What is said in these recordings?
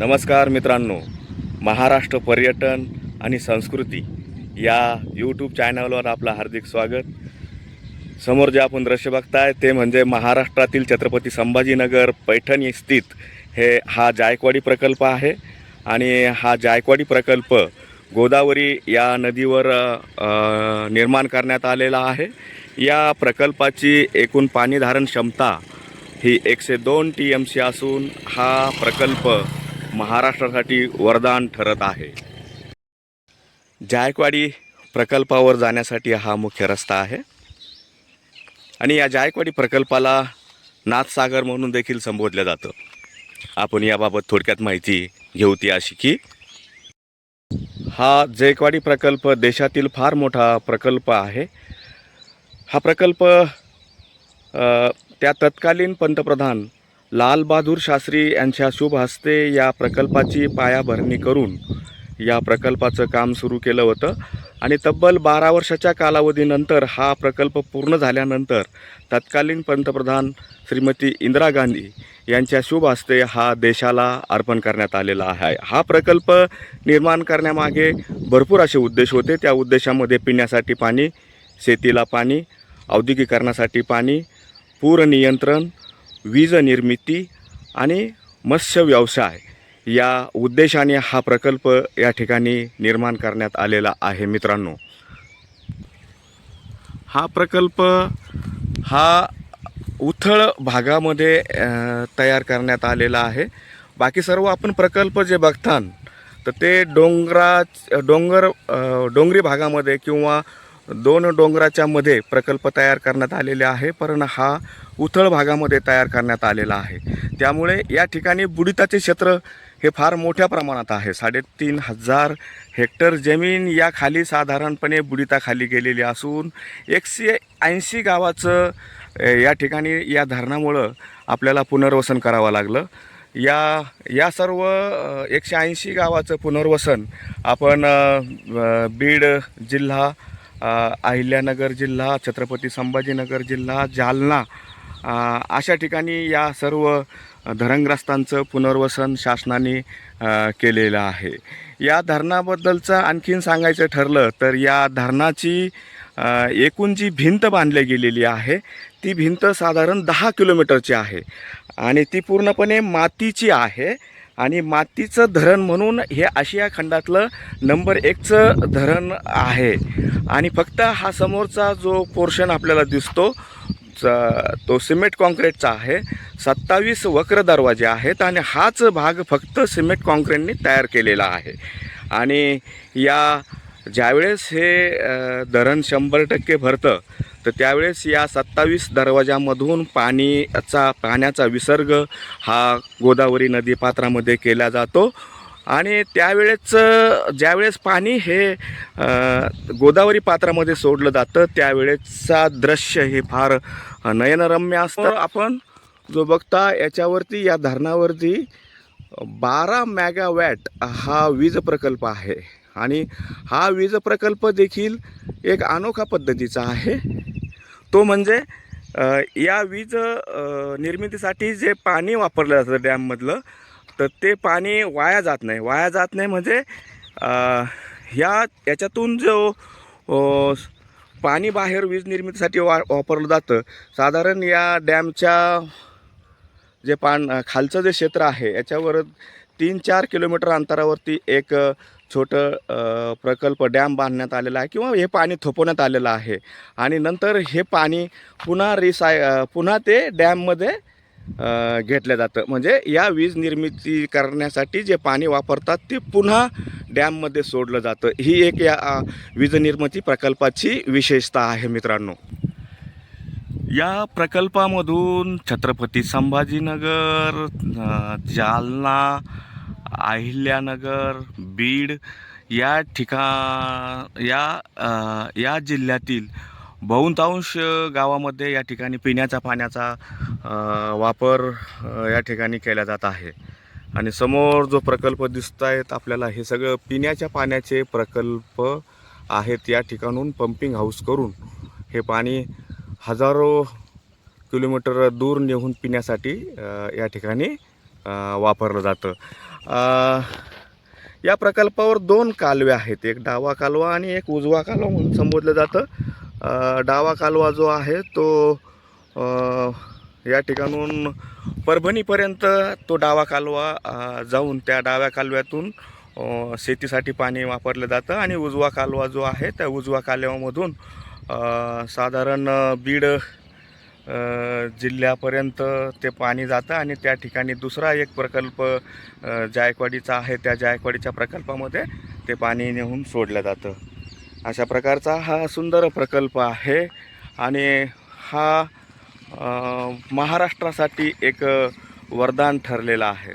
नमस्कार मित्रांनो. महाराष्ट्र पर्यटन आणि संस्कृती या यूट्यूब चॅनलवर आपलं हार्दिक स्वागत. समोर जे आपण दृश्य बघताय ते म्हणजे महाराष्ट्रातील छत्रपती संभाजीनगर पैठणी स्थित हे हा जायकवाडी प्रकल्प आहे. आणि हा जायकवाडी प्रकल्प गोदावरी या नदीवर निर्माण करण्यात आलेला आहे. या प्रकल्पाची एकूण पाणीधारण क्षमता ही एकशे दोन टी एम सी असून हा प्रकल्प महाराष्ट्रासाठी वरदान ठरत आहे. जायकवाडी प्रकल्पावर जाण्यासाठी हा मुख्य रस्ता आहे. आणि या जायकवाडी प्रकल्पाला नाथसागर म्हणून देखील संबोधलं जातं. आपण याबाबत थोडक्यात माहिती घेऊ ती अशी की हा जायकवाडी प्रकल्प देशातील फार मोठा प्रकल्प आहे. हा प्रकल्प त्या तत्कालीन पंतप्रधान लालबहादूर शास्त्री यांच्या शुभ हस्ते या प्रकल्पाची पायाभरणी करून या प्रकल्पाचं काम सुरू केलं होतं. आणि तब्बल बारा वर्षाच्या कालावधीनंतर हा प्रकल्प पूर्ण झाल्यानंतर तत्कालीन पंतप्रधान श्रीमती इंदिरा गांधी यांच्या शुभ हस्ते हा देशाला अर्पण करण्यात आलेला आहे. हा प्रकल्प निर्माण करण्यामागे भरपूर असे उद्देश होते. त्या उद्देशामध्ये पिण्यासाठी पाणी शेतीला पाणी औद्योगिकरणासाठी पाणी पूर नियंत्रण वीज निर्मिती आणि मत्स्य व्यवसाय या उद्देशाने हा प्रकल्प या ठिकाणी निर्माण करण्यात आलेला आहे मित्रांनो. हा प्रकल्प हा उथळ भागामध्ये तयार करण्यात आलेला आहे. बाकी सर्व आपण प्रकल्प जे बघतान तर ते डोंगरा डोंगर डोंगरी भागामध्ये किंवा दोन डोंगराच्या मध्ये प्रकल्प तयार करण्यात आलेले आहे. पण हा उथळ भागामध्ये तयार करण्यात आलेला आहे. त्यामुळे या ठिकाणी बुडिताचे क्षेत्र हे फार मोठ्या प्रमाणात आहे. साडेतीन हजार हेक्टर जमीन या खाली साधारणपणे बुडिताखाली गेलेली असून एकशे ऐंशी गावाचं या ठिकाणी या धरणामुळं आपल्याला पुनर्वसन करावं लागलं. या या सर्व एकशे ऐंशी गावाचं पुनर्वसन आपण बीड जिल्हा अहिल्यानगर जिल्हा छत्रपती संभाजीनगर जिल्हा जालना अशा ठिकाणी या सर्व धरणग्रस्तांचं पुनर्वसन शासनाने केलेलं आहे. या धरणाबद्दलचं आणखीन सांगायचं ठरलं तर या धरणाची एकूण जी भिंत बांधली गेलेली आहे ती भिंत साधारण दहा किलोमीटरची आहे. आणि ती पूर्णपणे मातीची आहे. आणि मातीचं धरण म्हणून हे आशिया खंडातलं नंबर एकचं धरण आहे. आणि फक्त हा समोरचा जो पोर्शन आपल्याला दिसतो च- तो सिमेंट कॉन्क्रीटचा आहे. सत्तावीस वक्र दरवाजे आहेत आणि हाच भाग फक्त सिमेंट कॉन्क्रीटने तयार केलेला आहे. आणि या ज्यावेळेस हे धरण शंभर टक्के भरतं तर त्यावेळेस या सत्तावीस दरवाजामधून पाणीचा पाण्याचा विसर्ग हा गोदावरी नदीपात्रामध्ये केला जातो. आणि त्यावेळेस ज्यावेळेस पाणी हे गोदावरी पात्रामध्ये सोडलं जातं त्यावेळेसचा दृश्य हे फार नयनरम्य असतं. आपण जो बघता याच्यावरती या धरणावरती बारा मेगावॅट हा वीज प्रकल्प आहे. आणि हा वीज प्रकल्प देखील एक अनोखा पद्धतीचा आहे. तो म्हणजे या वीज निर्मितीसाठी जे पाणी वापरलं जातं डॅममधलं तर ते पाणी वाया जात नाही. वाया जात नाही म्हणजे ह्या याच्यातून जो पाणी बाहेर वीज निर्मितीसाठी वा वापरलं जातं साधारण या डॅमच्या जे पान खालचं जे क्षेत्र आहे याच्यावर तीन चार किलोमीटर अंतरावरती एक छोटं प्रकल्प डॅम बांधण्यात आलेला आहे किंवा हे पाणी थोपवण्यात आलेलं आहे. आणि नंतर हे पाणी पुन्हा रिसाय पुन्हा ते डॅममध्ये घेतलं जातं. म्हणजे या वीज निर्मिती करण्यासाठी जे पाणी वापरतात ते पुन्हा डॅममध्ये सोडलं जातं. ही एक या वीज निर्मिती प्रकल्पाची विशेषता आहे मित्रांनो. या प्रकल्पामधून छत्रपती संभाजीनगर जालना अहिल्यानगर बीड या ठिका या या जिल्ह्यातील बहुतांश गावामध्ये या ठिकाणी पिण्याच्या पाण्याचा वापर या ठिकाणी केला जात आहे. आणि समोर जो प्रकल्प दिसत आहेत आपल्याला हे सगळं पिण्याच्या पाण्याचे प्रकल्प आहेत या ठिकाणून पंपिंग हाऊस करून हे पाणी हजारो किलोमीटर दूर नेऊन पिण्यासाठी या ठिकाणी वापरलं जातं. या प्रकल्पावर दोन कालवे आहेत. एक डावा कालवा आणि एक उजवा कालवा म्हणून संबोधलं जातं. डावा कालवा जो आहे तो या ठिकाणून परभणीपर्यंत तो डावा कालवा जाऊन त्या डाव्या कालव्यातून शेतीसाठी पाणी वापरलं जातं आणि उजवा कालवा जो आहे त्या उजवा कालव्यामधून साधारण बीड जिल्ह्यापर्यंत ते पाणी जातं आणि त्या ठिकाणी दुसरा एक प्रकल्प जायकवाडीचा आहे त्या जायकवाडीच्या प्रकल्पामध्ये ते पाणी नेऊन सोडलं जातं. अशा प्रकारचा हा सुंदर प्रकल्प आहे आणि हा महाराष्ट्रासाठी एक वरदान ठरलेला आहे.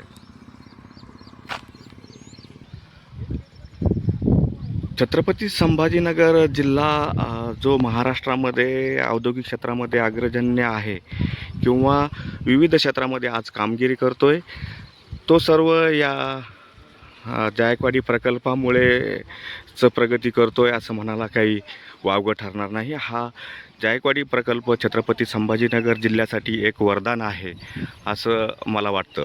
छत्रपती संभाजीनगर जिल्हा जो महाराष्ट्रामध्ये औद्योगिक क्षेत्रामध्ये अग्रजन्य आहे किंवा विविध क्षेत्रामध्ये आज कामगिरी करतो आहे तो सर्व या जायकवाडी प्रकल्पामुळेच प्रगती करतो आहे असं म्हणायला काही वावगं ठरणार नाही. हा जायकवाडी प्रकल्प छत्रपती संभाजीनगर जिल्ह्यासाठी एक वरदान आहे असं मला वाटतं.